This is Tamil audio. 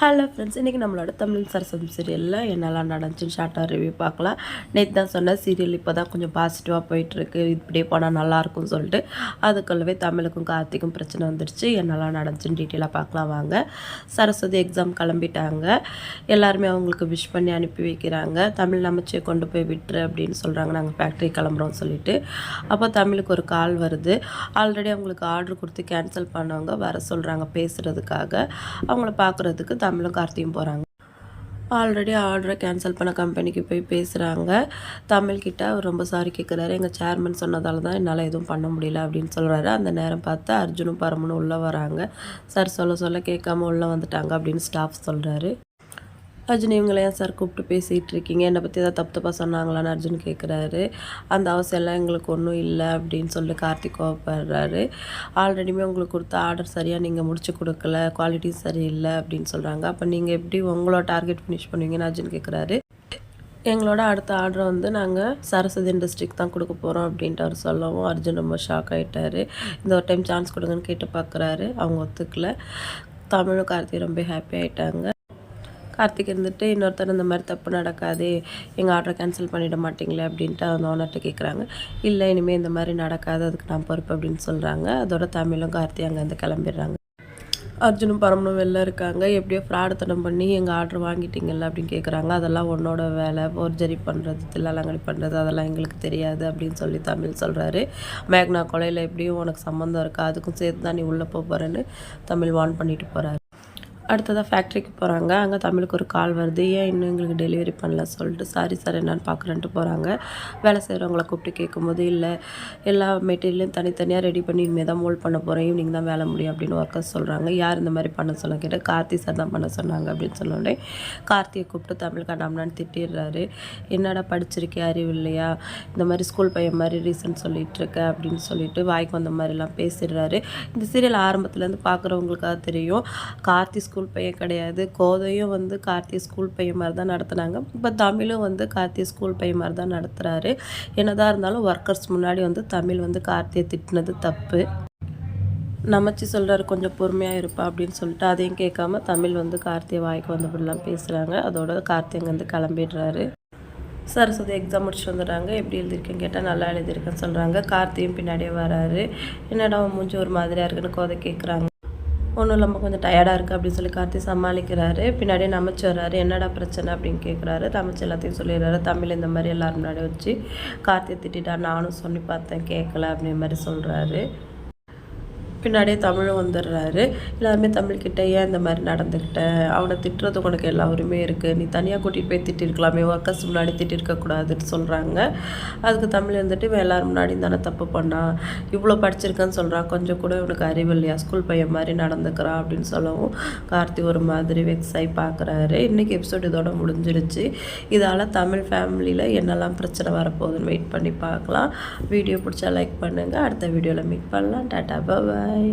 ஹலோ ஃப்ரெண்ட்ஸ் இன்றைக்கி நம்மளோட தமிழ் சரசம் சீரியலில் என்னெல்லாம் நடந்துச்சுன்னு ஷார்ட்டாக ரிவ்யூ பார்க்கலாம். நேற்று தான் சொன்ன சீரியல் இப்போ தான் கொஞ்சம் பாசிட்டிவாக போயிட்டுருக்கு. இப்படியே போனால் நல்லாயிருக்கும்னு சொல்லிட்டு அதுக்குள்ளவே தமிழுக்கும் கார்த்திக்கும் பிரச்சனை வந்துடுச்சு. என்னெல்லாம் நடந்துச்சுன்னு டீட்டெயிலாக பார்க்கலாம் வாங்க. சரஸ்வதி எக்ஸாம் கிளம்பிட்டாங்க. எல்லாருமே அவங்களுக்கு விஷ் பண்ணி அனுப்பி வைக்கிறாங்க. தமிழ் நமச்சியை கொண்டு போய் விட்டுரு அப்படின்னு சொல்கிறாங்க நாங்கள் ஃபேக்ட்ரி கிளம்புறோம்னு சொல்லிட்டு. அப்போ தமிழுக்கு ஒரு கால் வருது. ஆல்ரெடி அவங்களுக்கு ஆர்டர் கொடுத்து கேன்சல் பண்ணவங்க வர சொல்கிறாங்க பேசுகிறதுக்காக அவங்கள பார்க்குறதுக்கு தமிழும் கார்த்தியும் போகிறாங்க ஆல்ரெடி ஆர்டரை கேன்சல் பண்ண கம்பெனிக்கு போய் பேசுகிறாங்க தமிழ்கிட்ட அவர் ரொம்ப சாரி கேட்குறாரு எங்கள் சேர்மன் சொன்னதால தான் என்னால் எதுவும் பண்ண முடியல அப்படின்னு சொல்கிறாரு அந்த நேரம் பார்த்து அர்ஜுனும் பரமனும் உள்ளே வராங்க. சார் சொல்ல சொல்ல கேட்காம உள்ளே வந்துட்டாங்க அப்படின்னு ஸ்டாஃப் சொல்கிறாரு அர்ஜுன் இவங்கள ஏன் சார் கூப்பிட்டு பேசிகிட்டு இருக்கீங்க? என்னை பற்றி ஏதாவது தப்பு தப்பாக சொன்னாங்களான்னு அர்ஜுன் கேட்குறாரு அந்த அவசியம்லாம் எங்களுக்கு ஒன்றும் இல்லை அப்படின்னு சொல்லிட்டு கார்த்திக் கோவப்படுறாரு. ஆல்ரெடியுமே உங்களுக்கு கொடுத்த ஆர்டர் சரியாக நீங்கள் முடிச்சு கொடுக்கல குவாலிட்டி சரியில்லை அப்படின்னு சொல்கிறாங்க அப்போ நீங்கள் எப்படி உங்களோட டார்கெட் ஃபினிஷ் பண்ணுவீங்கன்னு அர்ஜுன் கேட்குறாரு எங்களோட அடுத்த ஆர்டரை வந்து நாங்கள் சரஸ்வதி இண்டஸ்ட்ரிக்கு தான் கொடுக்க போகிறோம் அப்படின்ட்டு அவர் சொல்லவும் அர்ஜுன் ரொம்ப ஷாக் ஆகிட்டார் இந்த ஒரு டைம் சான்ஸ் கொடுங்கன்னு கேட்டு பார்க்குறாரு அவங்க ஒத்துக்கல. தமிழும் கார்த்தி ரொம்ப ஹாப்பி ஆகிட்டாங்க கார்த்திக் இருந்துட்டு இன்னொருத்தர் இந்த மாதிரி தப்பு நடக்காது எங்கள் ஆர்டரை கேன்சல் பண்ணிட மாட்டிங்களே அப்படின்ட்டு அந்த ஓனர்கிட்ட கேட்குறாங்க இல்லை இனிமேல் இந்த மாதிரி நடக்காது அதுக்கு நான் பொறுப்பு அப்படின்னு சொல்கிறாங்க அதோட தமிழும் கார்த்தி அங்கேருந்து கிளம்பிடுறாங்க. அர்ஜுனும் பரமனும் வெளில இருக்காங்க. எப்படியோ ஃப்ராடுத்தனம் பண்ணி எங்கள் ஆர்டர் வாங்கிட்டீங்கல்ல அப்படின்னு கேட்குறாங்க அதெல்லாம் உன்னோட வேலை. ஃபோர்ஜரி பண்ணுறது தில்லாலங்கடி பண்ணுறது அதெல்லாம் எங்களுக்கு தெரியாது அப்படின்னு சொல்லி தமிழ் சொல்கிறாரு மேக்னா கொலையில் எப்படியும் உனக்கு சம்மந்தம் இருக்கா? அதுக்கும் சேர்த்து தான் நீ உள்ளே போகிறேன்னு தமிழ் வான் பண்ணிட்டு போகிறாரு அடுத்ததாக ஃபேக்ட்ரிக்கு போகிறாங்க அங்கே தமிழுக்கு ஒரு கால் வருது. ஏன் இன்னும் எங்களுக்கு டெலிவரி பண்ணல? சொல்லிட்டு சாரி சார் என்னென்னு பார்க்குறேன்ட்டு போகிறாங்க வேலை செய்கிறவங்கள கூப்பிட்டு கேட்கும்போது இல்லை எல்லா மெட்டீரியலையும் தனித்தனியாக ரெடி பண்ணி இனிமேல் தான் மோல்ட் பண்ண போகிறேன் ஈவினிங் தான் வேலை முடியும் அப்படின்னு ஒர்க்கர்ஸ் சொல்கிறாங்க யார் இந்த மாதிரி பண்ண சொல்ல கேட்டால் கார்த்தி சார் தான் பண்ண சொன்னாங்க அப்படின்னு சொன்னோடனே கார்த்தியை கூப்பிட்டு தமிழ் கண்டாமலான்னு திட்டிடுறாரு. என்னடா படிச்சிருக்கே அறிவு இல்லையா? இந்த மாதிரி ஸ்கூல் பையன் மாதிரி ரீசன் சொல்லிகிட்டு இருக்க அப்படின்னு சொல்லிட்டு வாய்க்கு வந்த மாதிரிலாம் பேசிடுறாரு. இந்த சீரியல் ஆரம்பத்துலேருந்து பார்க்குறவங்களுக்காக தெரியும். கார்த்தி ஸ்கூல் பையன் கிடையாது. கோதையும் வந்து கார்த்தி ஸ்கூல் பையன் மாதிரி தான் நடத்துனாங்க. இப்போ தமிழும் வந்து கார்த்தி ஸ்கூல் பையன் மாதிரி தான் நடத்துகிறாரு என்னதான் இருந்தாலும் ஒர்க்கர்ஸ் முன்னாடி வந்து தமிழ் வந்து கார்த்தியை திட்டினது தப்பு. நமச்சி சொல்கிறாரு கொஞ்சம் பொறுமையாக இருப்பா அப்படின்னு சொல்லிட்டு அதையும் கேட்காம தமிழ் வந்து கார்த்தியை வாய்க்கு வந்தபடிலாம் பேசுகிறாங்க அதோட கார்த்தி அங்கேருந்து கிளம்பிடுறாரு. சரஸ்வதி எக்ஸாம் முடிச்சுட்டு வந்துடுறாங்க. எப்படி எழுதியிருக்கேன்னு கேட்டால் நல்லா எழுதியிருக்கேன்னு சொல்கிறாங்க கார்த்தியும் பின்னாடியே வராரு. என்னடா மூஞ்சி ஒரு மாதிரியாக இருக்குன்னு கோதை கேட்குறாங்க ஒன்றும் இல்லாமல் கொஞ்சம் டயர்டாக இருக்குது அப்படின்னு சொல்லி கார்த்தி சமாளிக்கிறாரு. பின்னாடியே நமச்சு வர்றாரு என்னடா பிரச்சனை அப்படின்னு கேட்குறாரு நமச்சு எல்லாத்தையும் சொல்லிடுறாரு. தமிழ் இந்த மாதிரி எல்லோரும் முன்னாடி வச்சு கார்த்தியை திட்டான் நானும் சொல்லி பார்த்தேன். கேட்கல அப்படின்ற மாதிரி சொல்கிறாரு பின்னாடியே தமிழும் வந்துடுறாரு. எல்லாருமே தமிழ்கிட்ட ஏன் இந்த மாதிரி நடந்துக்கிட்ட அவனை திட்டுறதுக்கு உனக்கு எல்லா உரிமையும் இருக்குது நீ தனியாக கூட்டிகிட்டு போய் திட்டிருக்கலாமே ஒர்க்கர்ஸ் முன்னாடி திட்டிருக்கக்கூடாதுன்னு சொல்கிறாங்க அதுக்கு தமிழ் இருந்துட்டு இவன் எல்லோரும் முன்னாடியும் தானே தப்பு பண்ணான் இவ்வளோ படிச்சிருக்கேன்னு சொல்கிறான் கொஞ்சம் கூட இவனுக்கு அறிவு இல்லையா? ஸ்கூல் பையன் மாதிரி நடந்துக்கிறான் அப்படின்னு சொல்லவும் கார்த்தி ஒரு மாதிரி வெக்ஸ் ஆகி பார்க்குறாரு இன்றைக்கி எபிசோட் இதோட முடிஞ்சிருச்சு இதால் தமிழ் ஃபேமிலியில் என்னெல்லாம் பிரச்சனை வரப்போகுதுன்னு வெயிட் பண்ணி பார்க்கலாம். வீடியோ பிடிச்சா லைக் பண்ணுங்கள் அடுத்த வீடியோவில் மீட் பண்ணலாம். டாட்டா பாய்